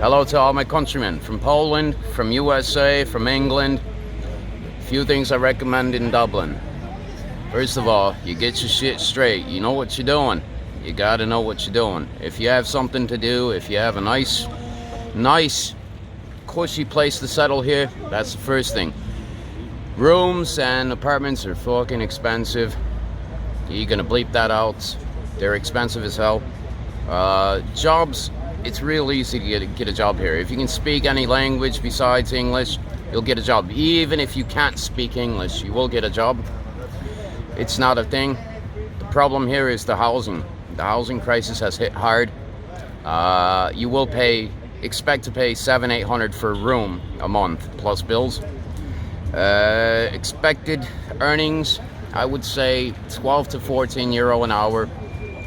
Hello to all my countrymen from Poland, from USA, from England. A Few things I recommend in Dublin. First of all, you get your shit straight. You know what you're doing. You gotta know what you're doing. If you have something to do, if you have a nice, nice, cushy place to settle here, that's the first thing. Rooms and apartments are fucking expensive. You're gonna bleep that out. They're expensive as hell. Uh, jobs, it's real easy to get a, get a job here. If you can speak any language besides English, you'll get a job. Even if you can't speak English, you will get a job. It's not a thing. The problem here is the housing. The housing crisis has hit hard. Uh, you will pay, expect to pay seven, eight hundred for a room a month plus bills. Uh, expected earnings, I would say 12 to 14 euro an hour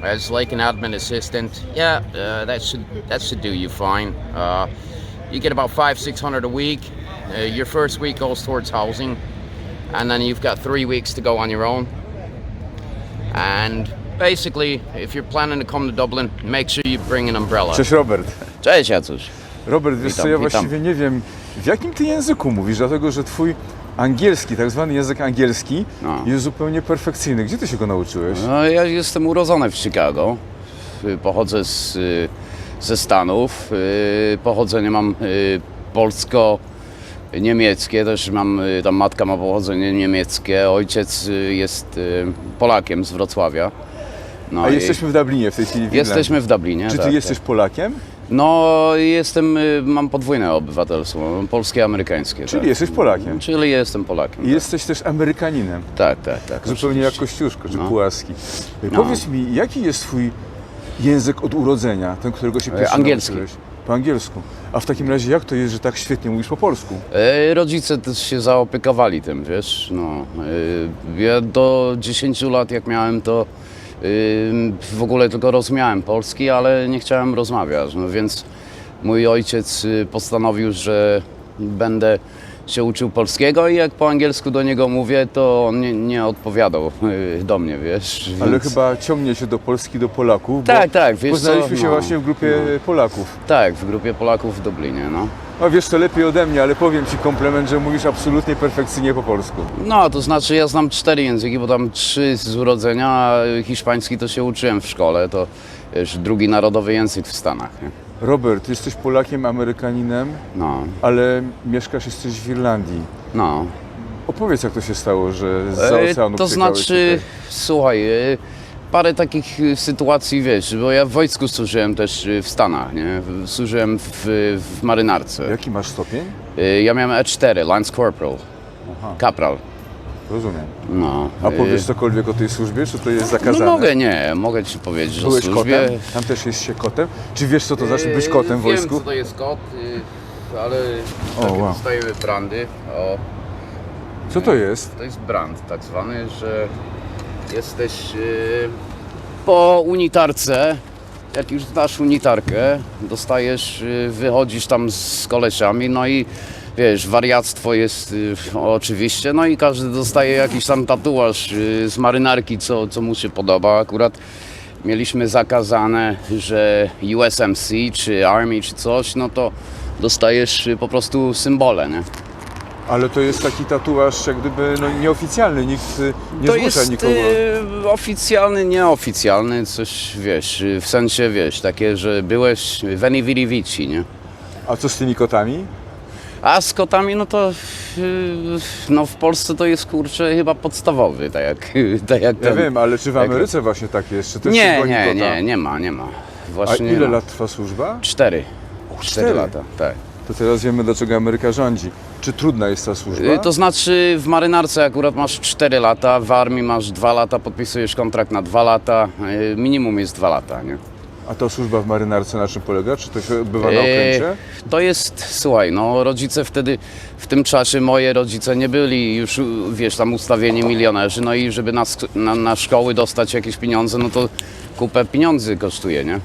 as like an admin assistant. Yeah, uh, that should that should do you fine. Uh, you get about five, six hundred a week. Uh, your first week goes towards housing, and then you've got three weeks to go on your own. And basically, if you're planning to come to Dublin, make sure you bring an umbrella. Cześć Robert. Cześć, Jacuś. Robert, wiesz Witam, co, ja witam. właściwie nie wiem, w jakim ty języku mówisz, dlatego że twój angielski, tak zwany język angielski No. jest zupełnie perfekcyjny. Gdzie ty się go nauczyłeś? No, ja jestem urodzony w Chicago. Y, Pochodzę z, y, ze Stanów. Y, Pochodzenie mam y, polsko-niemieckie. Też mam, y, tam matka ma pochodzenie niemieckie. Ojciec y, jest y, Polakiem z Wrocławia. No A i jesteśmy w Dublinie w tej chwili. w jesteśmy w Dublinie. Czy ty tak, jesteś Polakiem? Tak. No, jestem, y, mam podwójne obywatelstwo, mam polskie i amerykańskie. Czyli tak. jesteś Polakiem. Czyli jestem Polakiem. I jesteś też Amerykaninem. Tak, tak, tak. Zupełnie jak oczywiście. Kościuszko czy No. Pułaski. No. Powiedz mi, jaki jest twój język od urodzenia, ten, którego się pierwszy angielski. nauczyłeś? Po angielsku. A w takim razie jak to jest, że tak świetnie mówisz po polsku? E, Rodzice też się zaopiekowali tym, wiesz, no. e, Ja do 10 lat jak miałem to e, w ogóle tylko rozumiałem polski, ale nie chciałem rozmawiać, no więc mój ojciec e, postanowił, że będę się uczył polskiego i jak po angielsku do niego mówię, to on nie, nie odpowiadał e, do mnie, wiesz. Ale więc- chyba ciągnie się do Polski, do Polaków. bo Tak, tak, wiesz co, Poznaliśmy się no, właśnie w grupie no. Polaków. Tak, w grupie Polaków w Dublinie, no. A wiesz to lepiej ode mnie, ale powiem Ci komplement, że mówisz absolutnie perfekcyjnie po polsku. No, to znaczy ja znam cztery języki, bo tam trzy z urodzenia, a hiszpański to się uczyłem w szkole, to wiesz, drugi narodowy język w Stanach, nie? Robert, jesteś Polakiem, Amerykaninem, No, ale mieszkasz, jesteś w Irlandii. no. Opowiedz, jak to się stało, że z E, oceanu to przyjechałeś znaczy, tutaj. słuchaj, e, parę takich e, sytuacji, wiesz, bo ja w wojsku służyłem też e, w Stanach, nie? Służyłem w, w marynarce. Jaki masz stopień? E, Ja miałem E4, Lance Corporal, Aha, kapral, rozumiem. no. A powiesz cokolwiek o tej służbie, czy to jest No zakazane? mogę, nie, mogę Ci powiedzieć o Byłeś służbie. kotem? Tam też jest się kotem? Czy wiesz, co to znaczy być kotem w Wiem, wojsku? co to jest kot, y, ale O, takie wow. dostajemy brandy. O, Co to jest? to jest brand tak zwany, że jesteś y, po unitarce, jak już znasz unitarkę, dostajesz, y, wychodzisz tam z kolesiami, no i wiesz, wariactwo jest y, oczywiście, no i każdy dostaje jakiś tam tatuaż y, z marynarki, co, co mu się podoba. Akurat mieliśmy zakazane, że USMC czy Army czy coś, no to dostajesz y, po prostu symbole, nie? Ale to jest taki tatuaż jak gdyby no, nieoficjalny, nikt y, nie to zmusza jest nikogo. y, oficjalny, nieoficjalny, coś wiesz, y, w sensie wiesz, takie, że byłeś Veni Vidi Vici, nie? A co z tymi kotami? A z kotami, no to no w Polsce to jest kurczę chyba podstawowy, tak jak, tak jak Ja ten. wiem, ale czy w jak- Ameryce właśnie tak jest? Czy też Nie, nie, nie, nie ma, nie ma. A Właśnie nie ile ma. lat trwa służba? Cztery. cztery? Cztery lata, tak. To teraz wiemy, dlaczego Ameryka rządzi. Czy trudna jest ta służba? Y, To znaczy w marynarce akurat masz 4 lata, w armii masz 2 lata, podpisujesz kontrakt na 2 lata, y, minimum jest 2 lata, nie? A ta służba w marynarce na czym polega? Czy to się odbywa na Eee, okręcie? To jest, słuchaj, no rodzice wtedy, w tym czasie moje rodzice nie byli już, wiesz, tam ustawieni milionerzy, no i żeby na, na, na szkoły dostać jakieś pieniądze, no to kupę pieniędzy kosztuje, nie?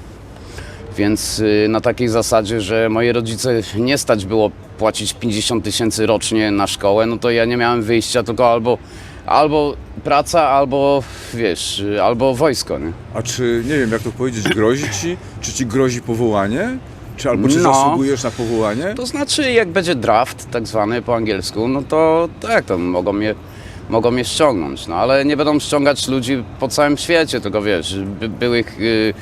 Więc y, na takiej zasadzie, że moje rodzice nie stać było płacić 50 tysięcy rocznie na szkołę, no to ja nie miałem wyjścia, tylko albo, albo praca, albo wiesz, y, albo wojsko, nie? A czy, nie wiem jak to powiedzieć, grozi ci? Czy ci grozi powołanie? Czy albo czy No. zasługujesz na powołanie? To znaczy, jak będzie draft, tak zwany po angielsku, no to tak, to mogą mnie, mogą mnie ściągnąć. No ale nie będą ściągać ludzi po całym świecie, tylko wiesz, by, byłych, y,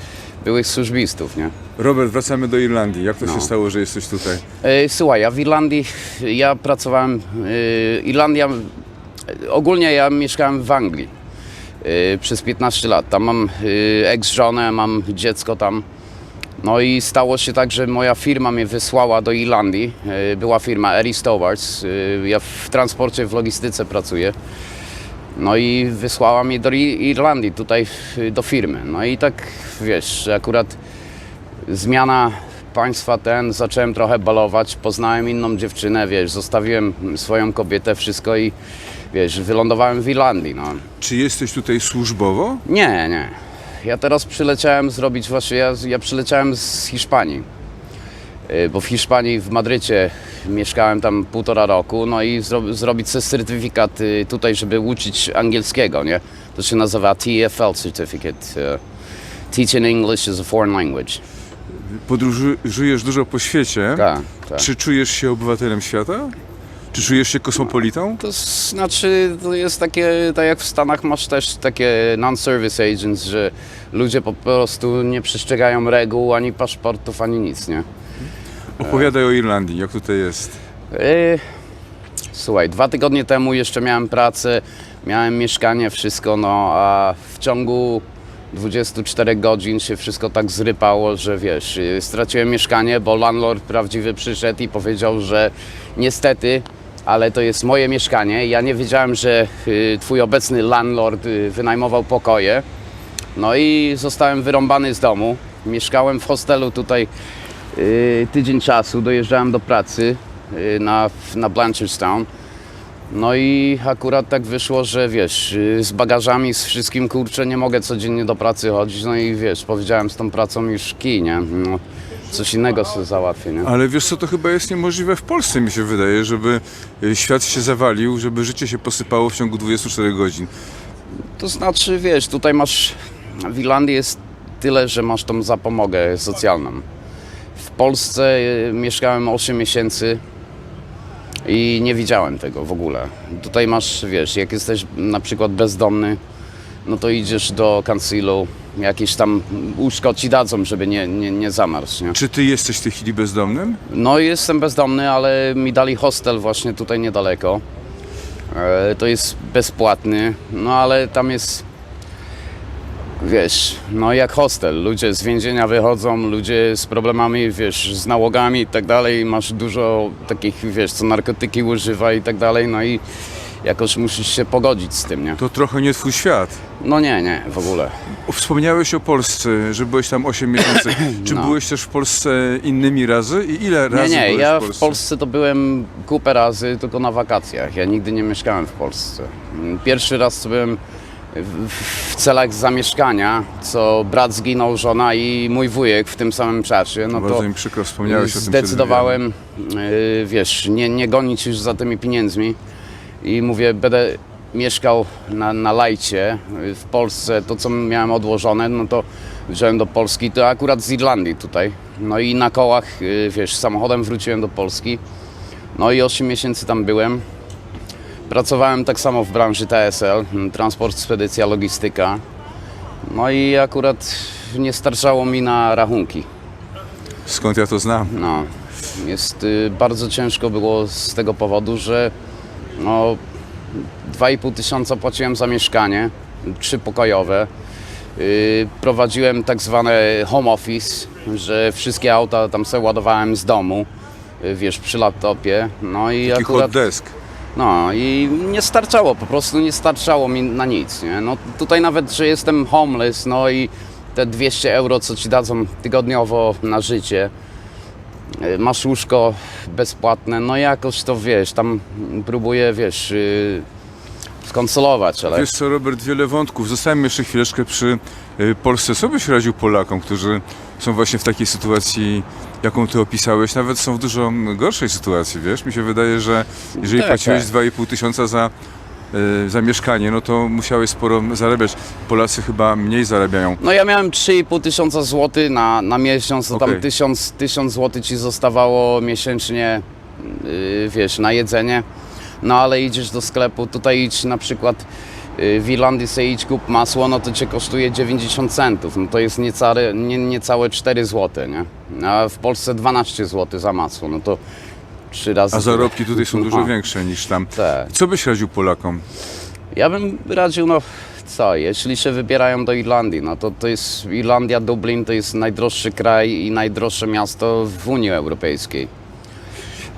byłych służbistów, nie? Robert, wracamy do Irlandii. Jak to się No. stało, że jesteś tutaj? E, Słuchaj, ja w Irlandii, ja pracowałem, e, Irlandia, e, ogólnie ja mieszkałem w Anglii e, przez 15 lat. Tam mam e, ex-żonę, mam dziecko tam. No i stało się tak, że moja firma mnie wysłała do Irlandii. E, Była firma Erie Stowarts. E, Ja w transporcie, w logistyce pracuję. No i wysłała mnie do Irlandii, tutaj do firmy. No i tak, wiesz, akurat zmiana państwa ten, zacząłem trochę balować, poznałem inną dziewczynę, wiesz, zostawiłem swoją kobietę, wszystko i wiesz, wylądowałem w Irlandii, no. Czy jesteś tutaj służbowo? Nie, nie. Ja teraz przyleciałem zrobić właśnie, ja, ja przyleciałem z Hiszpanii. Y, Bo w Hiszpanii, w Madrycie mieszkałem tam półtora roku, no i zro, zrobić sobie certyfikat y, tutaj, żeby uczyć angielskiego, nie? To się nazywa TEFL Certificate. y, Teaching English as a Foreign Language. Podróżujesz dużo po świecie. Tak, tak. Czy czujesz się obywatelem świata? Czy czujesz się kosmopolitą? To znaczy, to jest takie, tak jak w Stanach masz też takie non-service agents, że ludzie po prostu nie przestrzegają reguł, ani paszportów, ani nic, nie? Opowiadaj o Irlandii, jak tutaj jest. Yy, słuchaj, dwa tygodnie temu jeszcze miałem pracę, miałem mieszkanie, wszystko, no a w ciągu 24 godzin się wszystko tak zrypało, że wiesz, yy, straciłem mieszkanie, bo landlord prawdziwy przyszedł i powiedział, że niestety, ale to jest moje mieszkanie. Ja nie wiedziałem, że yy, twój obecny landlord yy, wynajmował pokoje. No i zostałem wyrąbany z domu. Mieszkałem w hostelu tutaj tydzień czasu, dojeżdżałem do pracy yy, na, na Blanchardstown. No i akurat tak wyszło, że wiesz, yy, z bagażami, z wszystkim kurczę, nie mogę codziennie do pracy chodzić. No i wiesz, powiedziałem z tą pracą już kij, nie? No, coś innego sobie załatwię, nie? Ale wiesz co, to chyba jest niemożliwe w Polsce, mi się wydaje, żeby y, świat się zawalił, żeby życie się posypało w ciągu 24 godzin. To znaczy, wiesz, tutaj masz, w Irlandii jest tyle, że masz tą zapomogę socjalną. W Polsce y, mieszkałem 8 miesięcy i nie widziałem tego w ogóle. Tutaj masz, wiesz, jak jesteś na przykład bezdomny, no to idziesz do kancilu, jakieś tam łóżko ci dadzą, żeby nie, nie, nie zamarz, nie? Czy ty jesteś w tej chwili bezdomnym? No jestem bezdomny, ale mi dali hostel właśnie tutaj niedaleko. E, To jest bezpłatny, no ale tam jest, wiesz, no jak hostel. Ludzie z więzienia wychodzą, ludzie z problemami, wiesz, z nałogami i tak dalej. Masz dużo takich, wiesz, co narkotyki używa i tak dalej, no i jakoś musisz się pogodzić z tym, nie? To trochę nie twój świat. No nie, nie, w ogóle. Wspomniałeś o Polsce, że byłeś tam 8 miesięcy. Czy No. byłeś też w Polsce innymi razy i ile Nie, razy nie, byłeś ja w w Polsce? Polsce to byłem kupę razy, tylko na wakacjach. Ja nigdy nie mieszkałem w Polsce. Pierwszy raz to byłem w, celach zamieszkania, co brat zginął, żona i mój wujek w tym samym czasie. No Bardzo to mi przykro, wspomniałeś o tym. zdecydowałem, yy, wiesz, nie, nie gonić już za tymi pieniędzmi i mówię, będę mieszkał na, na lajcie yy, w Polsce, to co miałem odłożone, no to wziąłem do Polski, to akurat z Irlandii tutaj. No i na kołach, yy, wiesz, samochodem wróciłem do Polski. No i 8 miesięcy tam byłem. Pracowałem tak samo w branży TSL, m, transport, spedycja, logistyka. No i akurat nie starczało mi na rachunki. Skąd ja to znam? No, jest y, bardzo ciężko było z tego powodu, że no 2,5 tysiąca płaciłem za mieszkanie, trzypokojowe. Y, prowadziłem tak zwane home office, że wszystkie auta tam sobie ładowałem z domu, y, wiesz, przy laptopie. No i Taki akurat... hot desk. No i nie starczało, po prostu nie starczało mi na nic, nie? No tutaj nawet, że jestem homeless, no i te 200 euro, co ci dadzą tygodniowo na życie, y, masz łóżko bezpłatne, no jakoś to wiesz, tam próbuję, wiesz, yy, skonsolować, ale... Wiesz co, Robert, wiele wątków. Zostałem jeszcze chwileczkę przy y, Polsce. Co byś radził Polakom, którzy są właśnie w takiej sytuacji, jaką ty opisałeś? Nawet są w dużo gorszej sytuacji, wiesz? Mi się wydaje, że jeżeli Tak, płaciłeś tak. 2,5 tysiąca za y, za mieszkanie, no to musiałeś sporo zarabiać. Polacy chyba mniej zarabiają. No ja miałem 3,5 tysiąca złotych na, na miesiąc, to Okej. tam 1000, 1000 złotych ci zostawało miesięcznie, yy, wiesz, na jedzenie. No ale idziesz do sklepu, tutaj idź na przykład w Irlandii sobie idź kup masło, no to cię kosztuje 90 centów, no to jest niecałe, nie, niecałe 4 złote, nie? A w Polsce 12 zł za masło, no to trzy razy... A zarobki tutaj są dużo większe niż tam. Tak. Co byś radził Polakom? Ja bym radził, no co, jeśli się wybierają do Irlandii, no to to jest Irlandia, Dublin to jest najdroższy kraj i najdroższe miasto w Unii Europejskiej.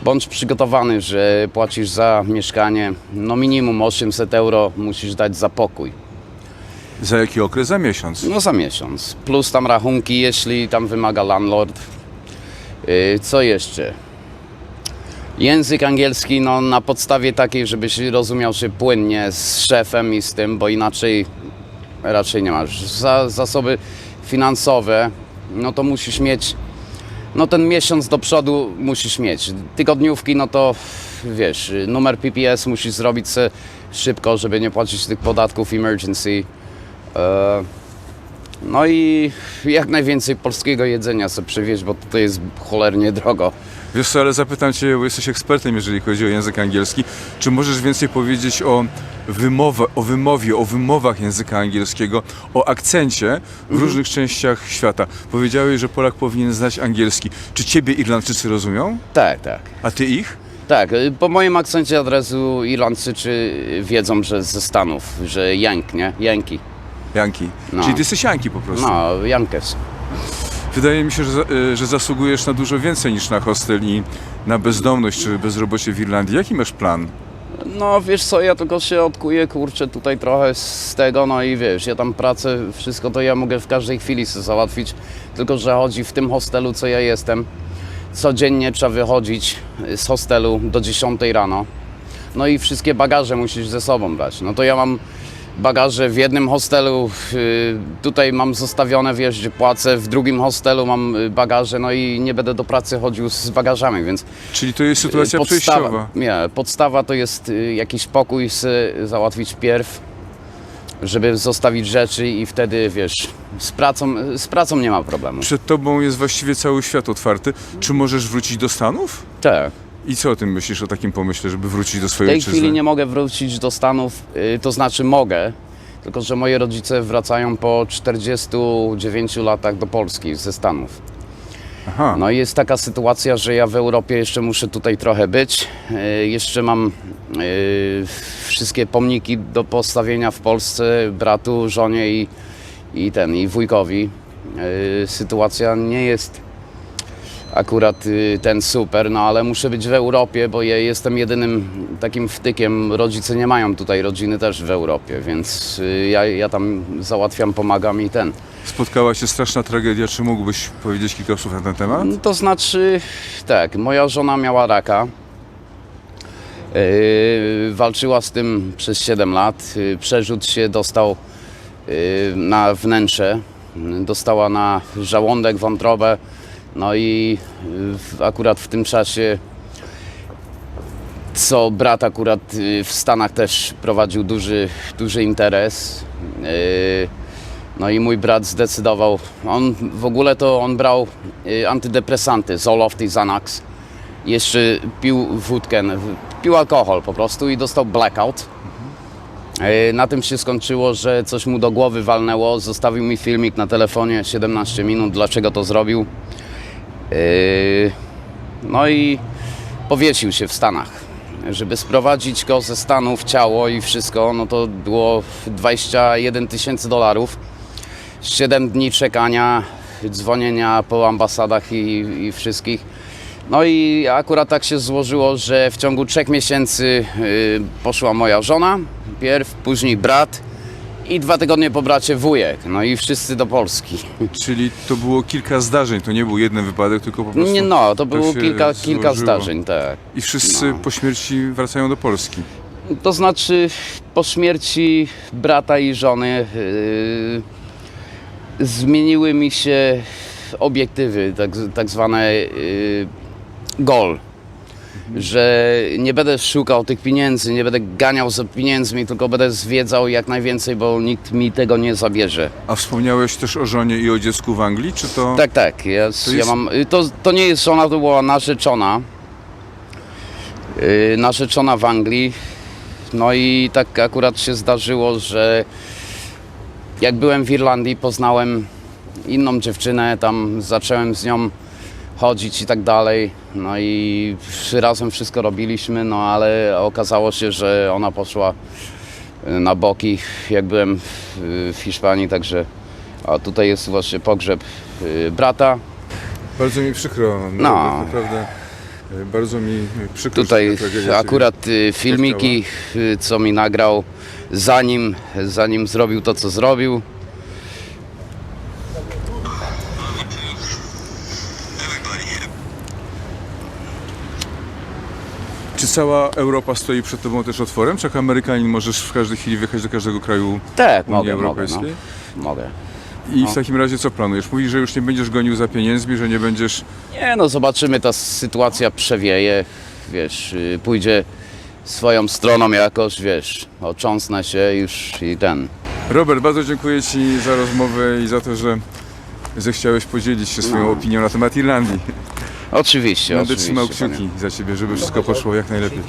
Bądź przygotowany, że płacisz za mieszkanie, no minimum 800 euro musisz dać za pokój. Za jaki okres? Za miesiąc. No za miesiąc. Plus tam rachunki, jeśli tam wymaga landlord. Yy, Co jeszcze? Język angielski no, na podstawie takiej, żebyś rozumiał się płynnie z szefem i z tym, bo inaczej raczej nie masz. Za, zasoby finansowe, no to musisz mieć, no ten miesiąc do przodu musisz mieć. Tygodniówki, no to wiesz, numer PPS musisz zrobić szybko, żeby nie płacić tych podatków emergency. E, No i jak najwięcej polskiego jedzenia sobie przywieźć, bo tutaj jest cholernie drogo. Wiesz co, ale zapytam Cię, bo jesteś ekspertem, jeżeli chodzi o język angielski. Czy możesz więcej powiedzieć o, wymowa, o wymowie, o wymowach języka angielskiego, o akcencie w różnych częściach świata? Powiedziałeś, że Polak powinien znać angielski. Czy Ciebie Irlandczycy rozumią? Tak, tak. A Ty ich? Tak, y, po moim akcencie od razu Irlandczycy wiedzą, że ze Stanów, że Jank, nie? Janki. Janki. No. Czyli Ty jesteś Janki po prostu. No, Jankes. Wydaje mi się, że, y, że zasługujesz na dużo więcej niż na hostel i na bezdomność czy bezrobocie w Irlandii. Jaki masz plan? No wiesz co, ja tylko się odkuję, kurczę, tutaj trochę z tego, no i wiesz, ja tam pracę, wszystko to ja mogę w każdej chwili sobie załatwić, tylko że chodzi w tym hostelu, co ja jestem, codziennie trzeba wychodzić z hostelu do 10 rano, no i wszystkie bagaże musisz ze sobą brać, no to ja mam bagaże w jednym hostelu, y, tutaj mam zostawione, wiesz, gdzie płacę, w drugim hostelu mam y, bagaże, no i nie będę do pracy chodził z bagażami, więc Czyli to jest sytuacja przejściowa. nie, podstawa to jest y, jakiś pokój załatwić pierw, żeby zostawić rzeczy i wtedy wiesz, z pracą, z pracą nie ma problemu. Przed tobą jest właściwie cały świat otwarty. Czy możesz wrócić do Stanów? Tak. I co o tym myślisz, o takim pomyśle, żeby wrócić do W swojej tej ojczyzny? chwili nie mogę wrócić do Stanów, y, to znaczy mogę, tylko że moi rodzice wracają po 49 latach do Polski ze Stanów. Aha, No i jest taka sytuacja, że ja w Europie jeszcze muszę tutaj trochę być. E, Jeszcze mam e, wszystkie pomniki do postawienia w Polsce bratu, żonie i, i ten, i wujkowi. Sytuacja nie jest akurat y, ten super, no ale muszę być w Europie, bo ja jestem jedynym takim wtykiem. Rodzice nie mają tutaj rodziny też w Europie, więc y, ja, ja tam załatwiam, pomagam i ten. spotkała się straszna tragedia. Czy mógłbyś powiedzieć kilka słów na ten temat? No, To znaczy, tak, moja żona miała raka. Yy, walczyła z tym przez 7 lat. Yy, przerzut się dostał yy, na wnętrze. Dostała na żołądek, wątrobę. No i akurat w tym czasie, co brat akurat yy, w Stanach też prowadził duży, duży interes. Yy, no i mój brat zdecydował, on w ogóle to on brał y, antydepresanty, Zoloft i Xanax. Jeszcze pił wódkę, pił alkohol po prostu i dostał blackout. Y, Na tym się skończyło, że coś mu do głowy walnęło. Zostawił mi filmik na telefonie 17 minut, dlaczego to zrobił. Y, No i powiesił się w Stanach. Żeby sprowadzić go ze Stanów, ciało i wszystko, no to było 21 tysięcy dolarów. 7 dni czekania, dzwonienia po ambasadach i, i wszystkich. No i akurat tak się złożyło, że w ciągu trzech miesięcy y, poszła moja żona, pierw, później brat i dwa tygodnie po bracie wujek. No i wszyscy do Polski. Czyli to było kilka zdarzeń, to nie był jeden wypadek, tylko po prostu... Nie no, to było się kilka, kilka złożyło. zdarzeń, tak. I wszyscy No. po śmierci wracają do Polski. To znaczy po śmierci brata i żony yy, zmieniły mi się obiektywy, tak, tak zwane yy, gol. Że nie będę szukał tych pieniędzy, nie będę ganiał za pieniędzmi, tylko będę zwiedzał jak najwięcej, bo nikt mi tego nie zabierze. A wspomniałeś też o żonie i o dziecku w Anglii, czy to... Tak, tak. Ja, ja jest- mam, to, to nie jest żona, to była narzeczona. Yy, narzeczona w Anglii. No i tak akurat się zdarzyło, że jak byłem w Irlandii, poznałem inną dziewczynę, tam zacząłem z nią chodzić i tak dalej. No i razem wszystko robiliśmy, no ale okazało się, że ona poszła y, na boki, jak byłem w, Hiszpanii, także a tutaj jest właśnie pogrzeb y, brata. Bardzo mi przykro. No. Naprawdę e, bardzo mi przykro. Tutaj akurat y, filmiki, y, co mi nagrał zanim, zanim zrobił to, co zrobił. Cała Europa stoi przed tobą też otworem? Czy jako Amerykanin możesz w każdej chwili wjechać do każdego kraju Tak, Unii mogę, mogę, no. Europejskiej? mogę. I w takim razie co planujesz? Mówisz, że już nie będziesz gonił za pieniędzmi, że nie będziesz... Nie no, zobaczymy, ta sytuacja przewieje, wiesz, y, pójdzie swoją stroną jakoś, wiesz, ocząsnę się już i ten. Robert, bardzo dziękuję Ci za rozmowę i za to, że zechciałeś podzielić się swoją No. opinią na temat Irlandii. Oczywiście, Będę oczywiście. trzymał panie. kciuki za Ciebie, żeby wszystko poszło jak najlepiej.